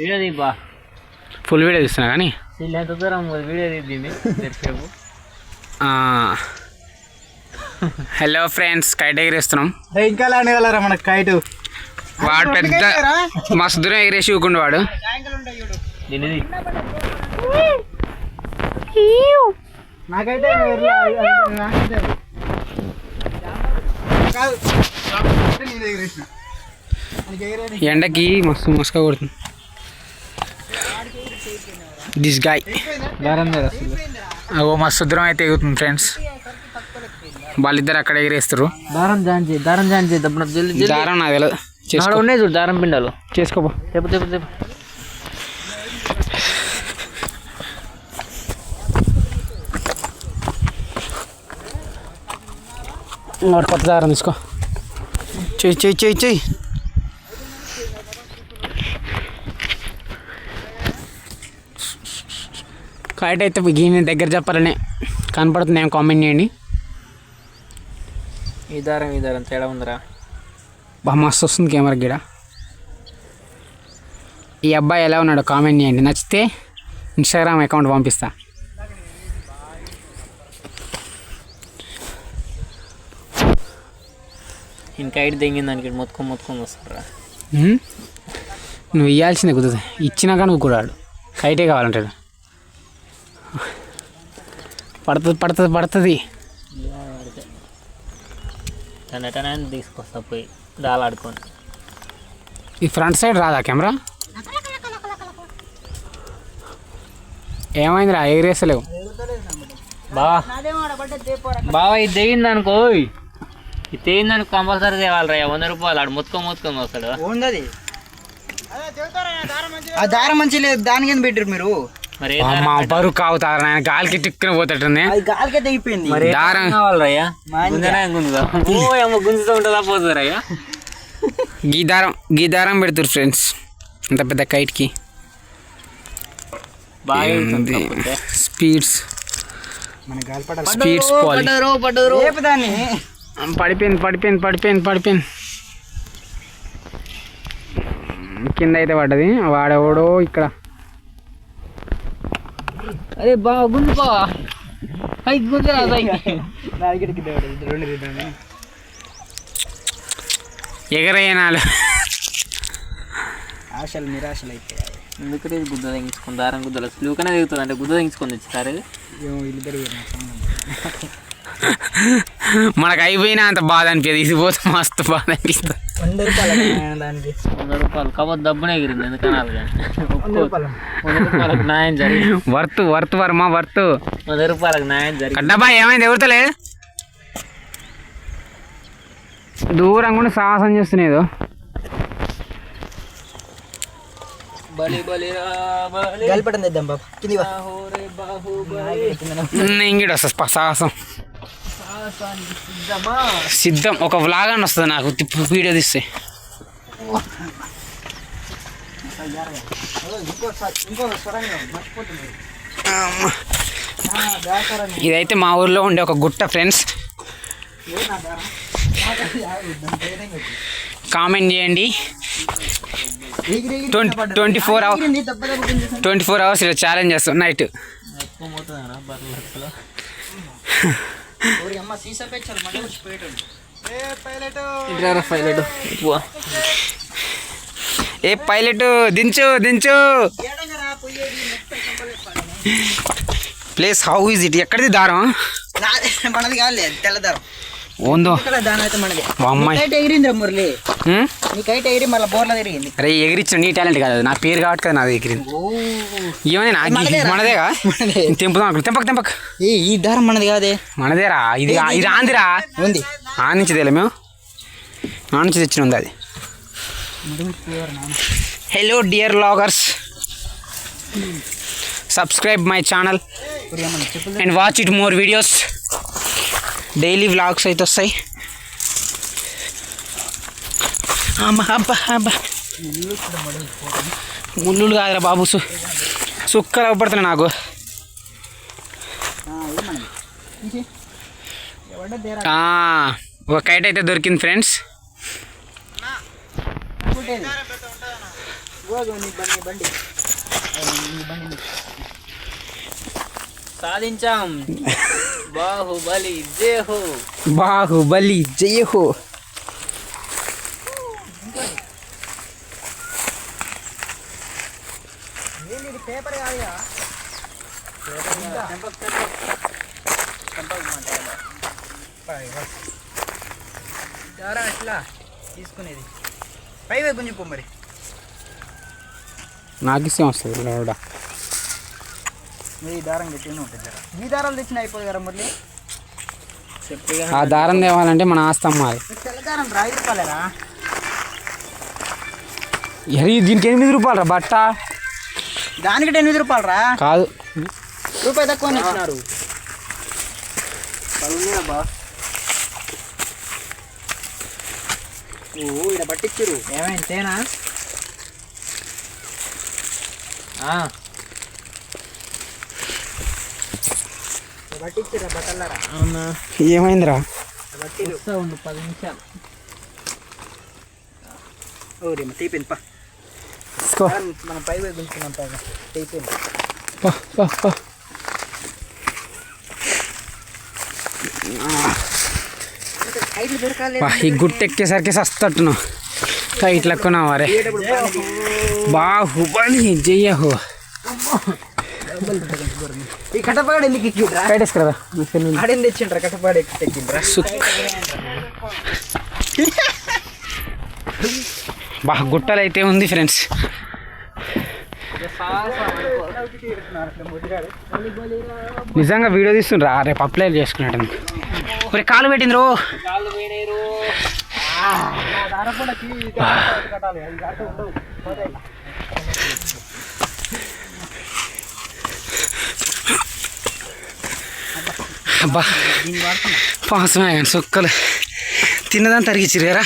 Video Deepa full video తీస్తున్నా కానీ. ఎంత దూరం వీడియో తీద్దింది? తెరిపేపు హలో ఫ్రెండ్స్ కైట్ ఎగిరేస్తున్నాం. ఇంకా లాంటి వెళ్ళరా మనకు కైటు? వాడు పెద్ద మస్తు దూరం ఎగిరేసి ఊకుండు వాడు. నాకైతే ఎండకి మస్తు మస్క కొడుతుంది. దిస్ గాయ్ ఓ మస్తు దూరం అయితే ఎగుతుంది ఫ్రెండ్స్ వాళ్ళిద్దరు అక్కడ ఎగిరేస్తారు. దారం జాయిన్ చేయి దారం జాయిన్ చేయి దప్పుడు జల్ది జల్ది దారం నాకు తెలియదు చేసుకో. ఉన్నాయి చూడు దారం పిండాలు. చేసుకోపో. చెప్పు చెప్పు చెప్పు. కొత్త దారం తీసుకో. చెయ్యి చెయ్యి చెయ్యి చెయ్యి. కైట్ అయితే గీని దగ్గర చెప్పాలని కనపడుతుంది. ఏం కామెంట్ చేయండి. ఈ దారం ఈ దారం తేడా ఉందిరా. బా మస్తు వస్తుంది కెమెరా గిడ ఈ అబ్బాయి ఎలా ఉన్నాడో కామెంట్ చేయండి. నచ్చితే ఇన్స్టాగ్రామ్ అకౌంట్ పంపిస్తా. ఇంకా ఐడి దెంగిన దానికి మొత్తుకొని మొత్తుకొని వస్తారా? నువ్వు ఇవ్వాల్సిందే కుదురుతుంది. ఇచ్చినాక నువ్వు కూడా కైటే కావాలంటాడు. పడుతుంది పడుతుంది పడుతుంది. తీసుకొస్తా పోయి దాలాడుకొని ఈ ఫ్రంట్ సైడ్ రాదా కెమెరా? ఏమైందిరా ఎగిరేస్తలేవు బావా బావా ఇది తెగింది అనుకో ఇది తెగింది అనుకో కంపల్సరీ తేవాలరా వంద రూపాయలు ఆడు మొత్తుకొని మొత్తుకొని వస్తాడు. ఉన్నది ఆ దారం మంచి లేదు దాని కింద పెట్టారు మీరు? అమ్మ బరువు కావుతారు ఆయన గాలికి టిక్కున పోతట్టుంది. అది గాలికే తెగిపోయింది మరి దారం. అమ్మ గుంజుతూ ఉంటుందా పోతుందరయ్యా గీ దారం గీ దారం పెడుతురు ఫ్రెండ్స్ అంత పెద్ద కైట్కి. బాగా ఏముంది? వెళ్తుంది కాకపోతే. స్పీడ్స్. స్పీడ్స్ పడిపోయింది పడిపోయింది పడిపోయింది పడిపోయింది. కింద అయితే పడ్డది. వాడెవడో ఇక్కడ. అరే బావ గుంజు పడేది. రెండు రిద్దామని. ఎగరేయనాలు ఆశలు నిరాశలు అయిపోయాయి ఎందుకంటే గుద్ద తెగించుకొని దారం గుద్దలు? స్లూకనే దిగుతుంది అంటే గుద్ద ఏమో ఇల్లు మనకు అయిపోయినా అంత బాధ అనిపించదు ఇది పోతే మస్తు బాధ అనిపిస్తుంది. వంద రూపాయలు దానికి. వంద రూపాయలు. కాబట్టి డబ్బునే ఎగిరింది వంద రూపాయలు. వంద రూపాయలకు న్యాయం జరిగి వర్త్ వర్త్ వర్మ వర్త్. వంద రూపాయలకు న్యాయం జరిగి కడ్డబ్బా ఏమైంది? ఎవరితలే? దూరం కూడా సాహసం చేస్తున్నది బలి బలిరా బలి. గాలి పడింది ఇద్దాం బాబు. కింది వా. బాహురే బాహుబలి ఇంగిడు వస్తుంది సాహసం. సిద్ధం. ఒక వ్లాగ్ అని వస్తుంది నాకు. వీడియో తీస్తే. ఇదైతే మా ఊర్లో ఉండే ఒక గుట్ట ఫ్రెండ్స్ కామెంట్ చేయండి. Twenty twenty four hour twenty four hours ఇలా ఛాలెంజ్ చేస్తాం నైట్ పైలట్ ఏ పైలట్ దించు దించు. ప్లేస్ హౌ ఈజ్ ఇట్ ఎక్కడిది దారం? నాది మనది కాదులే తెల్లదారం. ఉందో ఇక్కడ దాని అయితే మనది. ఓ అమ్మాయి. కైట్ ఎగిరిందిరా మురళి. హ్మ్? నీ కైట్ ఎగిరి మళ్ళీ బోర్ల తిరిగింది. అరే ఎగిరిచ్చిన నీ టాలెంట్ కాదు. నా పేరు కాబట్టి కదా నాది ఎగిరింది. ఏమని నా మనదేరా? మనదేగా? మనదే. తెంపుదాం అక్కడ తెంపక తెంపక. ఏ ఈ దారం మనది కాదే? మనదేరా. ఇది ఇది ఆందిరా ఉంది. ఆ నుంచి తెలే మేము. ఆ నుంచి తెచ్చిన ఉంది అది. Hello dear vloggers subscribe my channel and watch it more videos daily vlogs అయితే వస్తాయి అబ్బా అబ్బా ముళ్ళు కాదురా బాబు సు సుక్కలు అవ్వబడుతున్నాయి నాకు ఒక కైట్ అయితే దొరికింది ఫ్రెండ్స్ సాధించాం. బాహుబలి జై హో బాహుబలి జయ హో ఎట్లా తీసుకునేది. పై వైపు గుంజిపో మరి. నాకు ఇష్టం వస్తుంది లోడ ఈ దారం గట్టిగానే ఉంటుంది జర. ఈ దారాలు తెచ్చిన అయిపోదు కదా మురళి? ఆ దారం తేవాలంటే మన ఆస్తి అమ్మాలి. తెల్ల దారం రా ఐదు రూపాయలేరా ఎరి దీనికి ఎనిమిది రూపాయలు రా బట్ట? దానికి ఎనిమిది రూపాయలు రా కాదు. రూపాయి తక్కువ ఇచ్చినారు. ఇక్కడ పట్టించారు ఏమైంది తేనా ఆ, పట్టించారు బట్టలారా అవునా? ఏమైందిరా? ఉండు పది నిమిషాలు. ఓ రేమ తీపింది పా. మనం పై వైపు గుంచుకున్నాం పైన ఈ గుట్ట ఎక్కేసరికి సస్తట్టును. వారే బాహుబలి జయ ఎందుకు ఎక్కిండ్రా కైట్ వేసుకురా ఆడేం తెచ్చిండ్రా కట్టపాడు ఎక్కిండ్రా సుక్. బా గుట్టలు అయితే ఉంది ఫ్రెండ్స్. నిజంగా వీడియో తీస్తుండ్రా? రేపు అప్లై చేసుకున్నాడు మరి కాలు పెట్టింది రో. అబ్బా పాసమే కానీ సుక్కలు. తిన్నదాన్ని తరిగిచ్చిరు కదా?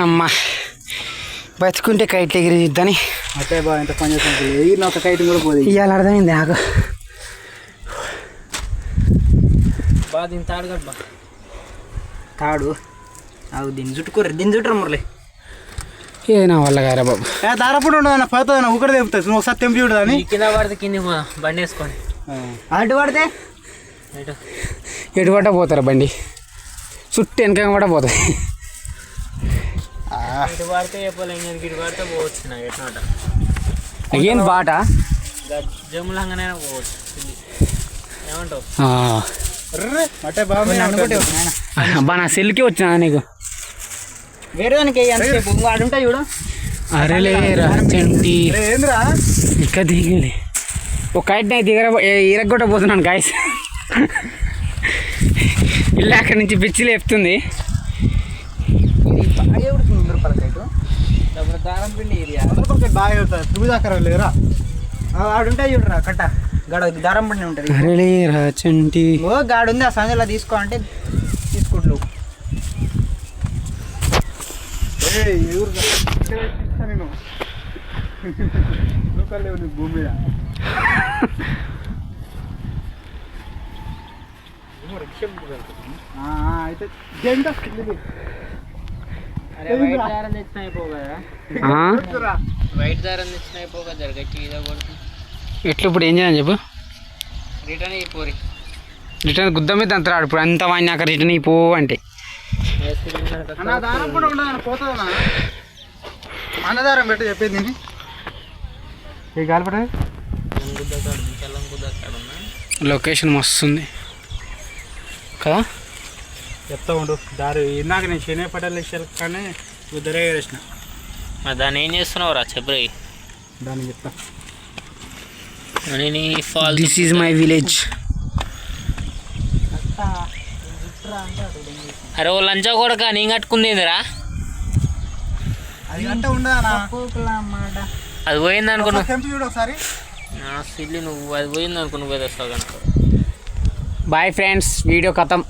అమ్మా బతుకుంటే కైట్ ఎగిరిద్దని అట్టే బా ఎంత పని చేస్తాను ఒక కైట్ కూడా పోదు ఇవాళ అర్థమైంది నాకు. బా దీని తాడు కట్టబా తాడు. అవు దీన్ని చుట్టుకోరు దీన్ని చుట్టరు మురళి. ఏ నా వల్ల కారా బాబు. దారపుడు ఉండదు పోతుంది ఒకటి తెంపుతుంది నువ్వు ఒకసారి తెంపి చూడదని ఈ కింద పడితే కింద బండి వేసుకొని. అటు పడితే? ఎటు పడ్డ పోతారు బండి? చుట్టూ వెనక కూడా ఇటు పడితే ఇటు పడితే పోవచ్చు నాకు ఎట్లా ఏం బాట? జమ్ములంగానే పోవచ్చు. ఏమంటావు? అబ్బా నా సెల్కి వచ్చినా నీకు? వేరే దానికి ఎంతసేపు ఇంకో ఆడు ఉంటాయి చూడు. అరేలే రాచంటి ఏంద్రా? ఇక దిగలే. ఒక కైట్ నేను దిగర ఇరగొట్ట పోతున్నాను గాయస్ ఇల్లు అక్కడి నుంచి పిచ్చి లేపుతుంది. అయ్యే ఉడుతుంది వంద రూపాయల కైటు ఎట్లా ఇప్పుడు ఏం చేయాలని చెప్పు? రిటర్న్ అయిపోరి. రిటర్న్ గుద్ద మీద అంతరాడు ఇప్పుడు అంత వాడినాక రిటర్న్ అయిపో అంటే. అన్న దారం కూడా ఉండదు పోతుందన్నా. అన్నదారం పెట్టి చెప్పేది నేను. ఏ గాలిపడే లొకేషన్ మస్తు ఉంది కదా? చెప్తా ఉండు దారి ఇందాక నేను శని పటేల్ కానీ ఉద్దరే వేసిన మరి దాన్ని ఏం చేస్తున్నావు రా చెప్పరి దాన్ని చెప్తా. నేను ఈ fall this is my village అరే ఓ లంచా కొడక నేను కట్టుకుందేందిరా అది అంటే ఉండదా అది పోయింది అనుకో నువ్వు. తెంపి చూడు ఒకసారి. నా సిల్లి నువ్వు అది పోయింది అనుకో నువ్వు వస్తావు కనుక. బాయ్ ఫ్రెండ్స్ వీడియో కథం.